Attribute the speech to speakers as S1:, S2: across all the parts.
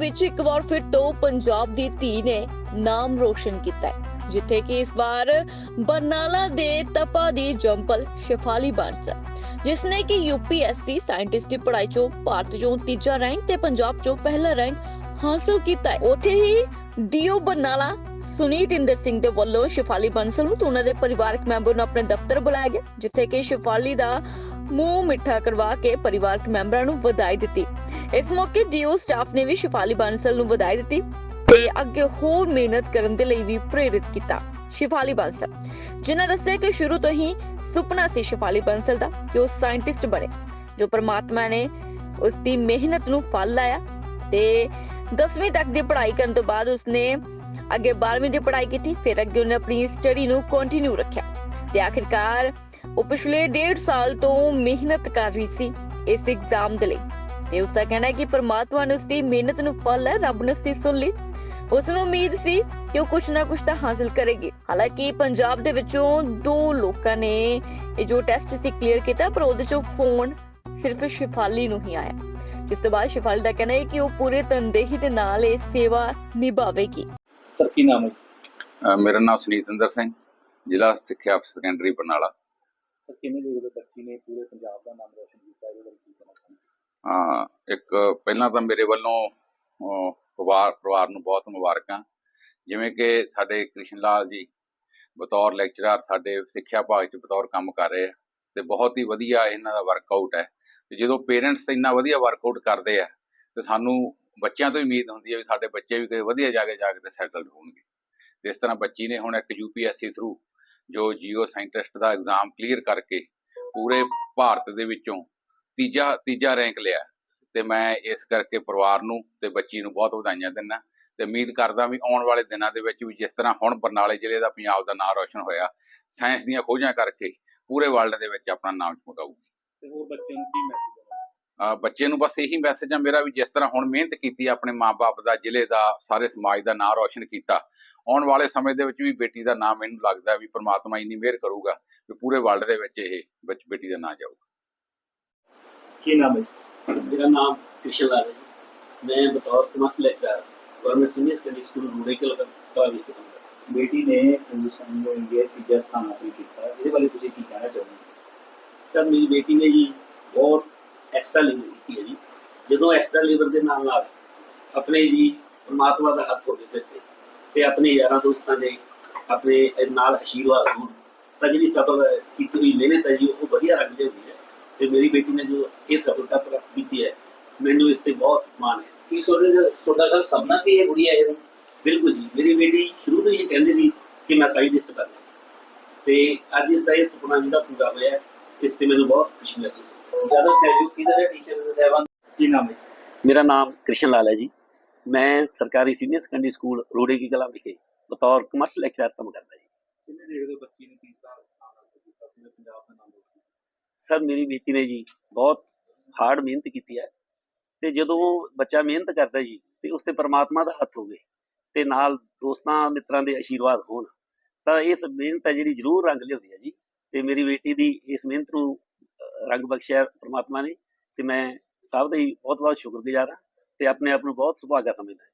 S1: ਵਿੱਚ ਇੱਕ ਵਾਰ ਫਿਰ ਤੋਂ ਪੰਜਾਬ ਦੀ ਧੀ ਨੇ ਨਾਮ ਰੋਸ਼ਨ ਕੀਤਾ ਹੈ, ਜਿੱਥੇ ਕਿ ਇਸ ਵਾਰ ਬਰਨਾਲਾ ਦੇ ਤਪਾ ਦੀ ਜੰਪਲ ਸ਼ਿਫਾਲੀ ਬਾਂਸਲ ਜਿਸ ਨੇ ਕਿ ਯੂਪੀਐਸਸੀ ਸਾਇੰਟਿਸਟ ਦੀ ਪੜ੍ਹਾਈ ਚੋਂ ਭਾਰਤ ਚੋਂ ਤੀਜਾ ਰੈਂਕ ਤੇ ਪੰਜਾਬ ਚੋਂ ਪਹਿਲਾ ਰੈਂਕ ਹਾਸਲ ਕੀਤਾ ਹੈ। ਉੱਥੇ ਹੀ ਡੀਓ ਬਰਨਾਲਾ ਸੁਨੀਤ ਇੰਦਰ ਸਿੰਘ ਦੇ ਵੱਲੋਂ ਸ਼ਿਫਾਲੀ ਬੰਸਲ ਨੂੰ ਤੇ ਉਹਨਾਂ ਦੇ ਪਰਿਵਾਰਕ ਮੈਂਬਰ ਨੂੰ ਆਪਣੇ ਦਫ਼ਤਰ ਬੁਲਾਇਆ ਗਿਆ, ਜਿੱਥੇ ਕਿ ਸ਼ਿਫਾਲੀ ਦਾ ਮੂੰਹ ਮਿੱਠਾ ਕਰਵਾ ਕੇ ਪਰਿਵਾਰਕ ਮੈਂਬਰਾਂ ਨੂੰ ਵਧਾਈ ਦਿੱਤੀ। ਇਸ ਮੌਕੇ ਡੀਓ ਸਟਾਫ ਨੇ ਵੀ ਸ਼ਿਫਾਲੀ ਬੰਸਲ ਨੂੰ ਵਧਾਈ ਦਿੱਤੀ ਤੇ ਅੱਗੇ ਹੋਰ ਮਿਹਨਤ ਕਰਨ ਦੇ ਲਈ ਵੀ ਪ੍ਰੇਰਿਤ ਕੀਤਾ। ਸ਼ਿਫਾਲੀ ਬੰਸਲ, ਜਿਨ੍ਹਾਂ ਦੱਸਿਆ ਕਿ ਸ਼ੁਰੂ ਤੋਂ ਹੀ ਸੁਪਨਾ ਸੀ ਸ਼ਿਫਾਲੀ ਬੰਸਲ ਦਾ ਕਿ ਉਹ ਸਾਇੰਟਿਸਟ ਬਣੇ, ਜੋ ਪ੍ਰਮਾਤਮਾ ਨੇ ਉਸ ਦੀ ਮਿਹਨਤ ਨੂੰ ਫਲ ਲਾਇਆ ਤੇ 10ਵੀਂ ਤੱਕ ਦੀ ਪੜ੍ਹਾਈ ਕਰਨ ਤੋਂ ਬਾਅਦ ਉਸਨੇ ਅੱਗੇ 12ਵੀਂ ਦੀ ਪੜ੍ਹਾਈ ਕੀਤੀ, ਫਿਰ ਅੱਗੇ ਉਹਨੇ ਆਪਣੀ ਸਟੱਡੀ ਨੂੰ ਕੰਟੀਨਿਊ ਰੱਖਿਆ ਤੇ ਆਖਿਰਕਾਰ ਉਹ ਪਿਛਲੇ ਡੇਢ ਸਾਲ ਤੋਂ ਮਿਹਨਤ ਕਰ ਰਹੀ ਸੀ ਇਸ ਐਗਜ਼ਾਮ ਦੇ ਲਈ। ਤੇ ਉਸ ਦਾ ਕਹਿਣਾ ਹੈ ਕਿ ਪ੍ਰਮਾਤਮਾ ਨੇ ਉਸ ਦੀ ਮਿਹਨਤ ਨੂੰ ਫਲ ਹੈ ਰੱਬ ਨੇ ਉਸ ਦੀ ਸੁਣ ਲਈ। ਉਸ ਨੂੰ ਉਮੀਦ ਸੀ ਕਿ ਉਹ ਕੁਝ ਨਾ ਕੁਝ ਤਾਂ ਹਾਸਲ ਕਰੇਗੀ। ਹਾਲਾਂਕਿ ਪੰਜਾਬ ਦੇ ਵਿੱਚੋਂ ਦੋ ਲੋਕਾਂ ਨੇ ਇਹ ਜੋ ਟੈਸਟ ਸੀ ਕਲੀਅਰ ਕੀਤਾ ਪਰ ਉਹਦੇ ਚੋਂ ਫੋਨ ਸਿਰਫ ਸ਼ਿਫਾਲੀ ਨੂੰ ਹੀ ਆਇਆ। ਜਿਸ ਤੋਂ ਬਾਅਦ ਸ਼ਿਫਾਲੀ ਦਾ ਕਹਿਣਾ ਹੈ ਕਿ ਉਹ ਪੂਰੇ ਤਨਦੇਹੀ ਦੇ ਨਾਲ ਇਹ ਸੇਵਾ ਨਿਭਾਵੇਗੀ।
S2: ਸਰ ਕੀ ਨਾਮ ਹੈ
S3: ਮੇਰਾ ਨਾਮ ਸੁਨੀਤਿੰਦਰ ਸਿੰਘ ਜ਼ਿਲ੍ਹਾ ਸਿੱਖਿਆ ਅਫਸਰ ਸੈਕੰਡਰੀ ਬਰਨਾਲਾ।
S2: ਸਰ, ਕਿਵੇਂ ਦੇਖਦੇ ਬੱਚੀ ਨੇ ਪੂਰੇ ਪੰਜਾਬ ਦਾ ਨਾਮ ਰੋਸ਼ਨ ਕੀਤਾ? ਇਹਦੇ ਬਾਰੇ ਕੀ ਕਹਿਣਾ ਚਾਹੁੰਦੇ
S3: ਹਾਂ? ਇੱਕ ਪਹਿਲਾਂ ਤਾਂ ਮੇਰੇ ਵੱਲੋਂ ਪਰਿਵਾਰ ਪਰਿਵਾਰ ਨੂੰ ਬਹੁਤ ਮੁਬਾਰਕਾਂ। ਜਿਵੇਂ ਕਿ ਸਾਡੇ ਕ੍ਰਿਸ਼ਨ ਲਾਲ ਜੀ, ਬਤੌਰ ਲੈਕਚਰਰ ਸਾਡੇ ਸਿੱਖਿਆ ਭਾਗ 'ਚ ਬਤੌਰ ਕੰਮ ਕਰ ਰਹੇ ਆ ਤੇ ਬਹੁਤ ਹੀ ਵਧੀਆ ਇਹਨਾਂ ਦਾ ਵਰਕਆਊਟ ਹੈ। ਤੇ ਜਦੋਂ ਪੇਰੈਂਟਸ ਇੰਨਾ ਵਧੀਆ ਵਰਕਆਊਟ ਕਰਦੇ ਆ, ਤੇ ਸਾਨੂੰ ਬੱਚਿਆਂ ਤੋਂ ਹੀ ਉਮੀਦ ਹੁੰਦੀ ਹੈ ਵੀ ਸਾਡੇ ਬੱਚੇ ਵੀ ਕਿਸੇ ਵਧੀਆ ਜਾ ਕੇ ਜਾ ਕੇ ਸੈਟਲ ਹੋਣਗੇ। ਇਸ ਤਰ੍ਹਾਂ ਬੱਚੀ ਨੇ ਹੁਣ ਇੱਕ ਯੂਪੀਐਸਸੀ ਥਰੂ ਜੋ ਜੀਓ ਸਾਇੰਟਿਸਟ ਦਾ ਐਗਜ਼ਾਮ ਕਲੀਅਰ ਕਰਕੇ ਪੂਰੇ ਭਾਰਤ ਦੇ ਵਿੱਚੋਂ ਤੀਜਾ ਤੀਜਾ ਰੈਂਕ ਲਿਆ। ਤੇ ਮੈਂ ਇਸ ਕਰਕੇ ਪਰਿਵਾਰ ਨੂੰ ਤੇ ਬੱਚੀ ਨੂੰ ਬਹੁਤ ਵਧਾਈਆਂ ਦਿੰਦਾ। ਤੇ ਉਮੀਦ ਕਰਦਾ ਵੀ ਆਉਣ ਵਾਲੇ ਦਿਨਾਂ ਦੇ ਵਿੱਚ ਵੀ ਜਿਸ ਤਰ੍ਹਾਂ ਹੁਣ ਬਰਨਾਲੇ ਜ਼ਿਲ੍ਹੇ ਦਾ ਪੰਜਾਬ ਦਾ ਨਾਮ ਰੌਸ਼ਨ ਹੋਇਆ, ਸਾਇੰਸ ਦੀਆਂ ਖੋਜਾਂ ਕਰਕੇ ਪੂਰੇ ਵਰਲਡ ਦੇ ਵਿੱਚ ਆਪਣਾ ਨਾਮ ਚਮਕਾਊਗੀ।
S2: ਤੇ ਹੋਰ ਬੱਚਿਆਂ ਨੂੰ ਕੀ ਮੈਸੇਜ
S3: ਬੱਚੇ ਨੂੰ ਬਸ ਇਹੀ ਮੈਸੇਜ ਆ ਮੇਰਾ ਵੀ ਜਿਸ ਤਰ੍ਹਾਂ ਹੁਣ ਮਿਹਨਤ ਕੀਤੀ ਆਪਣੇ ਮਾਪੇ ਦਾ ਜ਼ਿਲ੍ਹੇ ਦਾ ਸਾਰੇ ਸਮਾਜ ਦਾ ਨਾਮ ਰੋਸ਼ਨ ਕੀਤਾ। ਆਉਣ ਵਾਲੇ ਸਮੇਂ ਦੇ ਵਿੱਚ ਵੀ ਬੇਟੀ ਦਾ ਨਾਮ ਮੈਨੂੰ ਲੱਗਦਾ ਵੀ ਪ੍ਰਮਾਤਮਾ ਇੰਨੀ ਮਿਹਰ ਕਰੂਗਾ ਕਿ ਪੂਰੇ ਵਰਲਡ ਦੇ ਵਿੱਚ ਇਹ ਬੱਚ ਬੇਟੀ ਦਾ ਨਾਮ ਜਾਊਗਾ।
S2: ਕੀ ਨਾਮ ਹੈ
S4: ਮੇਰਾ ਨਾਮ ਕ੍ਰਿਸ਼ਨ ਹੈ ਮੈਂ ਬਤੌਰ commerce lecture government senior secondary school Rurekal Kala ਵਿੱਚ
S2: ਬੇਟੀ ਨੇ ਹਿੰਦੁਸਤਾਨ ਨੂੰ ਇੰਡੀਆ ਤੀਜਾ ਸਥਾਨ ਹਾਸਲ ਕੀਤਾ। ਇਹਦੇ ਬਾਰੇ ਤੁਸੀਂ ਕੀ ਕਹਿਣਾ ਚਾਹੋਗੇ?
S4: ਸਰ ਮੇਰੀ ਬੇਟੀ ਨੇ ਜੀ ਬਹੁਤ ਐਕਸਟਰਾ ਲੀਵਰ ਕੀਤੀ ਹੈ ਜੀ। ਜਦੋਂ ਐਕਸਟਰਾ ਲੀਵਰ ਦੇ ਨਾਲ ਨਾਲ ਆਪਣੇ ਜੀ ਪਰਮਾਤਮਾ ਦਾ ਹੱਥ ਹੋਵੇ ਸਿਰ ਤੇ ਤੇ ਆਪਣੇ ਯਾਰਾਂ ਦੋਸਤਾਂ ਦੇ ਆਪਣੇ ਨਾਲ ਆਸ਼ੀਰਵਾਦ ਹੋਣ ਤਾਂ ਜਿਹੜੀ ਸਫਲ ਕੀਤੀ ਹੋਈ ਮਿਹਨਤ ਹੈ ਜੀ ਉਹ ਵਧੀਆ ਰੰਗ ਲਿਆਉਂਦੀ ਹੈ। ਤੇ ਮੇਰੀ ਬੇਟੀ ਨੇ ਜੋ ਇਹ ਸਫਲਤਾ ਪ੍ਰਾਪਤ ਕੀਤੀ ਹੈ ਮੈਨੂੰ ਇਸ ਤੇ ਬਹੁਤ ਮਾਣ ਹੈ।
S5: ਕੀ ਤੁਹਾਡਾ ਸਰ ਸਪਨਾ ਸੀ ਇਹ ਗੁੜੀਆ ਇਹ?
S4: ਬਿਲਕੁਲ ਜੀ। ਮੇਰੀ ਬੇਟੀ ਸ਼ੁਰੂ ਤੋਂ ਹੀ ਇਹ ਕਹਿੰਦੀ ਸੀ ਕਿ ਮੈਂ ਸਾਇੰਟਿਸਟ ਬਣਨਾ ਤੇ ਅੱਜ ਇਸ ਦਾ ਇਹ ਸੁਪਨਾ ਜਿਹੜਾ ਪੂਰਾ ਹੋਇਆ ਇਸ ਤੇ ਮੈਨੂੰ ਬਹੁਤ ਖੁਸ਼ੀ ਮਹਿਸੂਸ ਹੋਈ
S5: ਜ਼ਿਆਦਾ ਸਹਿਯੋਗ ਕਿਹਦੇ ਟੀਚਰਸ ਸਹਿਬਾਨ
S2: ਕੀ ਨਾਮ ਹੈ?
S4: ਮੇਰਾ ਨਾਮ ਕ੍ਰਿਸ਼ਨ ਲਾਲ ਹੈ ਜੀ। ਮੈਂ ਸਰਕਾਰੀ ਸੀਨੀਅਰ ਸੈਕੰਡਰੀ ਸਕੂਲ ਰੋੜੇ ਕੀ ਕਲਾਂ ਵਿਖੇ ਬਤੌਰ ਕਮਰਸ ਲੈਕਚਰਰ ਕੰਮ ਕਰਦਾ ਜੀ।
S2: ਦੇਖਦੇ ਬੱਚੀ ਨੇ ਕੀਤਾ ਪੰਜਾਬ ਦਾ ਨਾਮ
S4: ਸਰ ਮੇਰੀ ਬੇਟੀ ਨੇ ਜੀ ਬਹੁਤ ਹਾਰਡ ਮਿਹਨਤ ਕੀਤੀ ਹੈ ਤੇ ਜਦੋਂ ਬੱਚਾ ਮਿਹਨਤ ਕਰਦਾ ਜੀ ਤੇ ਉਸ ਤੇ ਪਰਮਾਤਮਾ ਦਾ ਹੱਥ ਹੋਵੇ ਤੇ ਨਾਲ ਦੋਸਤਾਂ ਮਿੱਤਰਾਂ ਦੇ ਆਸ਼ੀਰਵਾਦ ਹੋਣ ਤਾਂ ਇਸ ਮਿਹਨਤ ਹੈ ਜਿਹੜੀ ਜ਼ਰੂਰ ਰੰਗ ਲਿਆਉਂਦੀ ਹੈ ਜੀ ਤੇ ਮੇਰੀ ਬੇਟੀ ਦੀ ਇਸ ਮਿਹਨਤ ਨੂੰ ਰੰਗ ਬਖਸ਼ਿਆ ਪਰਮਾਤਮਾ ਨੇ ਤੇ ਮੈਂ ਸਭ ਦਾ ਹੀ ਬਹੁਤ ਬਹੁਤ ਸ਼ੁਕਰਗੁਜ਼ਾਰ ਹਾਂ ਤੇ ਆਪਣੇ ਆਪ ਨੂੰ ਬਹੁਤ ਸੁਭਾਗਾ ਸਮਝਦਾ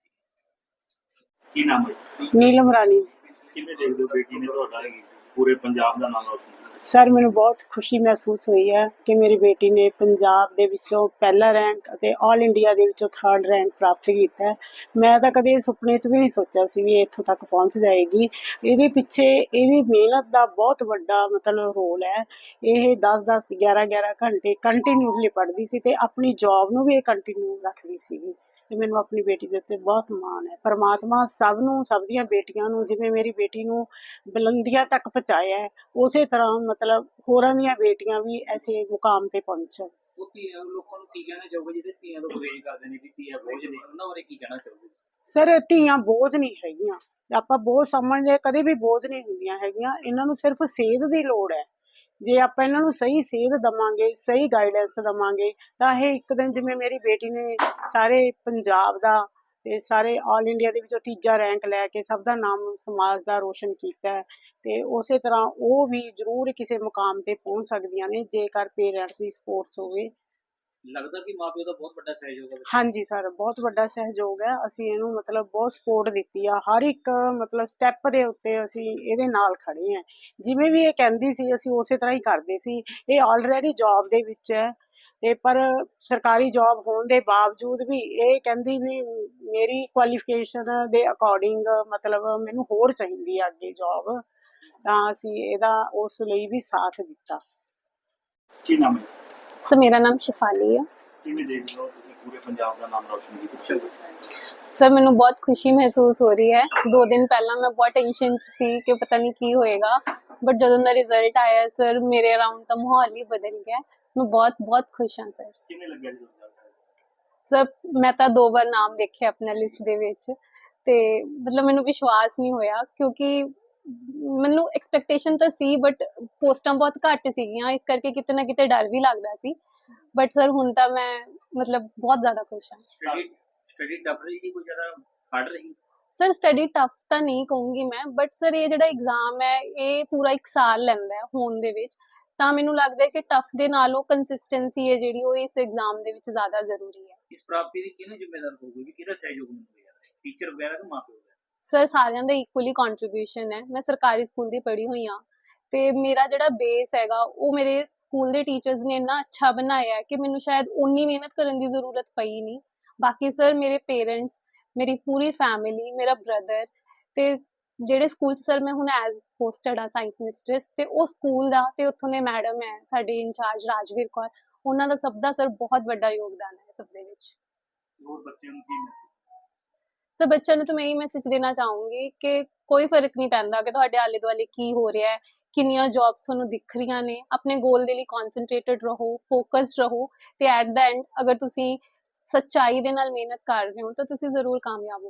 S2: ਕੀ ਨਾਮ ਹੈ
S6: ਨੀਲਮ ਰਾਣੀ ਜੀ।
S2: ਕਿਵੇਂ ਦੇਖਦੇ ਹੋ ਬੇਟੀ ਨੇ ਤੁਹਾਡਾ? ਪੂਰੇ ਪੰਜਾਬ ਦਾ ਨਾਮ ਰੋਸ਼ਨ ਕੀਤਾ
S6: ਸਰ ਮੈਨੂੰ ਬਹੁਤ ਖੁਸ਼ੀ ਮਹਿਸੂਸ ਹੋਈ ਹੈ ਕਿ ਮੇਰੀ ਬੇਟੀ ਨੇ ਪੰਜਾਬ ਦੇ ਵਿੱਚੋਂ ਪਹਿਲਾ ਰੈਂਕ ਅਤੇ ਆਲ ਇੰਡੀਆ ਦੇ ਵਿੱਚੋਂ ਥਰਡ ਰੈਂਕ ਪ੍ਰਾਪਤ ਕੀਤਾ ਹੈ। ਮੈਂ ਤਾਂ ਕਦੇ ਸੁਪਨੇ 'ਚ ਵੀ ਨਹੀਂ ਸੋਚਿਆ ਸੀ ਵੀ ਇਹ ਇੱਥੋਂ ਤੱਕ ਪਹੁੰਚ ਜਾਏਗੀ। ਇਹਦੇ ਪਿੱਛੇ ਇਹਦੀ ਮਿਹਨਤ ਦਾ ਬਹੁਤ ਵੱਡਾ ਮਤਲਬ ਰੋਲ ਹੈ। ਇਹ 10-10 11-11 ਘੰਟੇ ਕੰਟੀਨਿਊਸਲੀ ਪੜ੍ਹਦੀ ਸੀ ਤੇ ਆਪਣੀ ਜੌਬ ਨੂੰ ਵੀ ਇਹ ਕੰਟੀਨਿਊ ਰੱਖਦੀ ਸੀਗੀ। ਤੇ ਮੈਨੂੰ ਆਪਣੀ ਬੇਟੀ ਦੇ ਉੱਤੇ ਬਹੁਤ ਮਾਣ ਹੈ। ਪਰਮਾਤਮਾ ਸਭ ਨੂੰ ਸਭ ਦੀਆਂ ਬੇਟੀਆਂ ਨੂੰ ਜਿਵੇਂ ਮੇਰੀ ਬੇਟੀ ਨੂੰ ਬੁਲੰਦੀਆਂ ਤੱਕ ਪਹੁੰਚਾਇਆ ਹੈ ਉਸੇ ਤਰ੍ਹਾਂ ਮਤਲਬ ਹੋਰਾਂ ਦੀਆਂ ਬੇਟੀਆਂ ਵੀ ਐਸੇ ਮੁਕਾਮ ਤੇ ਪਹੁੰਚਣ
S5: ਉਹ ਧੀਆਂ ਲੋਕਾਂ ਨੂੰ ਕੀ ਕਹਿਣਾ ਚਾਹੋਗੇ ਜਿਹੜੇ ਧੀਆਂ ਤੋਂ ਗੁਰੇਜ਼ ਕਰਦੇ ਨੇ ਵੀ ਧੀਆਂ ਬੋਝ ਨੇ? ਉਹਨਾਂ ਬਾਰੇ ਕੀ ਕਹਿਣਾ ਚਾਹੋਗੇ?
S6: ਸਰ ਧੀਆਂ ਬੋਝ ਨਹੀਂ ਹੈਗੀਆਂ। ਆਪਾਂ ਬੋਝ ਸਮਝਦੇ ਕਦੇ ਵੀ ਬੋਝ ਨਹੀਂ ਹੁੰਦੀਆਂ ਹੈਗੀਆਂ। ਇਹਨਾਂ ਨੂੰ ਸਿਰਫ ਸੇਧ ਦੀ ਲੋੜ ਹੈ। ਜੇ ਆਪਾਂ ਇਹਨਾਂ ਨੂੰ ਸਹੀ ਸੇਧ ਦਵਾਂਗੇ, ਸਹੀ ਗਾਈਡੈਂਸ ਦਵਾਂਗੇ, ਤਾਂ ਇਹ ਇੱਕ ਦਿਨ ਜਿਵੇਂ ਮੇਰੀ ਬੇਟੀ ਨੇ ਸਾਰੇ ਪੰਜਾਬ ਦਾ ਤੇ ਸਾਰੇ ਆਲ ਇੰਡੀਆ ਦੇ ਵਿੱਚੋਂ ਤੀਜਾ ਰੈਂਕ ਲੈ ਕੇ ਸਭ ਦਾ ਨਾਮ ਸਮਾਜ ਦਾ ਰੋਸ਼ਨ ਕੀਤਾ ਹੈ ਤੇ ਉਸੇ ਤਰ੍ਹਾਂ ਉਹ ਵੀ ਜ਼ਰੂਰ ਕਿਸੇ ਮੁਕਾਮ ਤੇ ਪਹੁੰਚ ਸਕਦੀਆਂ ਨੇ, ਜੇਕਰ ਪੇਰੈਂਟਸ ਦੀ ਸਪੋਰਟਸ ਹੋਵੇ।
S5: ਲੱਗਦਾ ਕਿ ਮਾਪਿਓ ਦਾ ਬਹੁਤ ਵੱਡਾ ਸਹਿਯੋਗ ਹੈ
S6: ਹਾਂਜੀ ਸਰ ਬਹੁਤ ਵੱਡਾ ਸਹਿਯੋਗ ਹੈ। ਅਸੀਂ ਇਹਨੂੰ ਮਤਲਬ ਬਹੁਤ ਸਪੋਰਟ ਦਿੱਤੀ ਆ। ਹਰ ਇੱਕ ਮਤਲਬ ਸਟੈਪ ਦੇ ਉੱਤੇ ਅਸੀਂ ਇਹਦੇ ਨਾਲ ਖੜੇ ਹਾਂ। ਜਿਵੇਂ ਵੀ ਇਹ ਕਹਿੰਦੀ ਸੀ ਅਸੀਂ ਉਸੇ ਤਰ੍ਹਾਂ ਹੀ ਕਰਦੇ ਸੀ। ਇਹ ਆਲਰੇਡੀ ਜੌਬ ਦੇ ਵਿੱਚ ਹੈ। ਤੇ ਪਰ ਸਰਕਾਰੀ ਜੌਬ ਹੋਣ ਦੇ ਬਾਵਜੂਦ ਵੀ ਇਹ ਕਹਿੰਦੀ ਵੀ ਮੇਰੀ ਕੁਆਲੀਫਿਕੇਸ਼ਨ ਦੇ ਅਕੋਰਡਿੰਗ ਮਤਲਬ ਮੈਨੂੰ ਹੋਰ ਚਾਹੀਦੀ ਆ ਅੱਗੇ ਜੌਬ ਤਾਂ ਅਸੀਂ ਇਹਦਾ ਉਸ ਲਈ ਵੀ ਸਾਥ ਦਿੱਤਾ।
S2: ਕੀ ਨਾਮ ਹੈ?
S7: ਸਰ ਮੇਰਾ ਨਾਮ ਸ਼ਿਫਾਲੀ ਹੈ
S2: ਕਿਵੇਂ ਦੇਖਦੇ ਹੋ ਤੁਸੀਂ ਪੂਰੇ ਪੰਜਾਬ ਦਾ ਨਾਮ ਰੌਸ਼ਨ ਕੀਤਾ?
S7: ਸਰ ਮੈਨੂੰ ਬਹੁਤ ਖੁਸ਼ੀ ਮਹਿਸੂਸ ਹੋ ਰਹੀ ਹੈ। ਦੋ ਦਿਨ ਪਹਿਲਾਂ ਮੈਂ ਬਹੁਤ ਟੈਨਸ਼ਨ 'ਚ ਸੀ ਕਿ ਪਤਾ ਨਹੀਂ ਕੀ ਹੋਏਗਾ। ਬਟ ਜਦੋਂ ਦਾ ਰਿਜ਼ਲਟ ਆਇਆ ਸਰ ਮੇਰੇ ਅਰਾਊਂਡ ਤਾਂ ਮਾਹੌਲ ਹੀ ਬਦਲ ਗਿਆ। ਮੈਂ ਬਹੁਤ ਬਹੁਤ ਖੁਸ਼ ਹਾਂ ਸਰ।
S2: ਕਿਵੇਂ ਲੱਗਿਆ ਜਦੋਂ result ਆਇਆ?
S7: ਸਰ ਮੈਂ ਤਾਂ ਦੋ ਵਾਰ ਨਾਮ ਦੇਖਿਆ ਆਪਣਾ ਲਿਸਟ ਦੇ ਵਿੱਚ। ਤੇ ਮਤਲਬ ਮੈਨੂੰ ਵਿਸ਼ਵਾਸ ਨਹੀਂ ਹੋਇਆ ਕਿਉਂਕਿ ਮੈਨੂੰ ਐਕਸਪੈਕਟੇਸ਼ਨ ਤਾਂ ਸੀ ਬਟ ਪੋਸਟਾਂ ਬਹੁਤ ਘੱਟ ਸੀਗੀਆਂ ਇਸ ਕਰਕੇ ਕਿਤੇ ਨਾ ਕਿਤੇ ਡਰ ਵੀ ਲੱਗਦਾ ਸੀ। ਬਟ ਸਰ ਹੁਣ ਤਾਂ ਮੈਂ ਮਤਲਬ ਬਹੁਤ ਜ਼ਿਆਦਾ ਖੁਸ਼ ਹਾਂ।
S5: ਸਟੱਡੀ ਟਫ ਰਹੀ ਕਿ ਕੋਈ ਜ਼ਿਆਦਾ ਹਾਰਡ ਰਹੀ?
S7: ਸਰ ਸਟੱਡੀ ਟਫ ਤਾਂ ਨਹੀਂ ਕਹੂੰਗੀ ਮੈਂ ਬਟ ਸਰ ਇਹ ਜਿਹੜਾ ਐਗਜ਼ਾਮ ਹੈ ਇਹ ਪੂਰਾ ਇੱਕ ਸਾਲ ਲੈਂਦਾ ਹੈ ਹੋਣ ਦੇ ਵਿੱਚ। ਤਾਂ ਮੈਨੂੰ ਲੱਗਦਾ ਹੈ ਕਿ ਟਫ ਦੇ ਨਾਲੋਂ ਕੰਸਿਸਟੈਂਸੀ ਹੈ ਜਿਹੜੀ ਉਹ ਇਸ ਐਗਜ਼ਾਮ ਦੇ ਵਿੱਚ ਜ਼ਿਆਦਾ ਜ਼ਰੂਰੀ ਹੈ।
S5: ਇਸ ਪ੍ਰਾਪਤੀ ਦੀ ਕਿਹਨੂੰ ਜ਼ਿੰਮੇਦਾਰ ਹੋਊਗੀ? ਕਿਹਦਾ ਸਹਿਯੋਗ ਮਿਲੂਗਾ ਟੀਚਰ ਵਗੈਰਾ ਦਾ
S7: ਸਰ, ਸਾਰਿਆਂ ਦਾ ਇਕੁਅਲੀ ਕੰਟਰੀਬਿਊਸ਼ਨ ਹੈ। ਮੈਂ ਸਰਕਾਰੀ ਸਕੂਲ ਦੀ ਪੜ੍ਹੀ ਹੋਈ ਹਾਂ। ਤੇ ਮੇਰਾ ਜਿਹੜਾ ਬੇਸ ਹੈਗਾ, ਉਹ ਮੇਰੇ ਸਕੂਲ ਦੇ ਟੀਚਰਸ ਨੇ ਇੰਨਾ ਅੱਛਾ ਬਣਾਇਆ ਕਿ ਮੈਨੂੰ ਸ਼ਾਇਦ ਉਨੀ ਮਿਹਨਤ ਕਰਨ ਦੀ ਜ਼ਰੂਰਤ ਪਈ ਨਹੀਂ। ਬਾਕੀ ਸਰ, ਮੇਰੇ ਪੇਰੈਂਟਸ ਮੇਰੀ ਪੂਰੀ ਫੈਮਿਲੀ ਮੇਰਾ ਬ੍ਰਦਰ ਤੇ ਜਿਹੜੇ ਸਕੂਲ 'ਚ ਸਰ, ਮੈਂ ਹੁਣ ਐਜ਼ ਪੋਸਟਡ ਆ ਸਾਇੰਸ ਮਿਸਟਰਸ ਤੇ ਉਹ ਸਕੂਲ ਦਾ ਤੇ ਉੱਥੋਂ ਦੇ ਮੈਡਮ ਹੈ, ਸਾਡੇ ਇੰਚਾਰਜ ਰਾਜਵੀਰ ਕੌਰ। ਉਹਨਾਂ ਦਾ ਸਭ ਦਾ ਸਰ ਬਹੁਤ ਵੱਡਾ ਯੋਗਦਾਨ ਹੈ ਸਭ ਦੇ ਵਿੱਚ।
S2: ਹੋਰ ਬੱਚਿਆਂ ਨੂੰ ਕੀ ਮੈਸੇਜ
S7: ਸੋ ਬੱਚਿਆਂ ਨੂੰ ਤਾਂ ਮੈਂ ਇਹ ਮੈਸੇਜ ਦੇਣਾ ਚਾਹੂੰਗੀ ਕਿ ਕੋਈ ਫ਼ਰਕ ਨਹੀਂ ਪੈਂਦਾ ਕਿ ਤੁਹਾਡੇ ਆਲੇ ਦੁਆਲੇ ਕੀ ਹੋ ਰਿਹਾ ਹੈ, ਕਿੰਨੀਆਂ ਜੌਬਸ ਤੁਹਾਨੂੰ ਦਿਖ ਰਹੀਆਂ ਨੇ, ਆਪਣੇ ਗੋਲ ਦੇ ਲਈ ਕਨਸੈਂਟਰੇਟਡ ਰਹੋ ਫੋਕਸਡ ਰਹੋ ਤੇ ਐਟ ਦਾ ਐਂਡ ਅਗਰ ਤੁਸੀਂ ਸੱਚਾਈ ਦੇ ਨਾਲ ਮਿਹਨਤ ਕਰ ਰਹੇ ਹੋ ਤਾਂ ਤੁਸੀਂ ਜ਼ਰੂਰ ਕਾਮਯਾਬ ਹੋ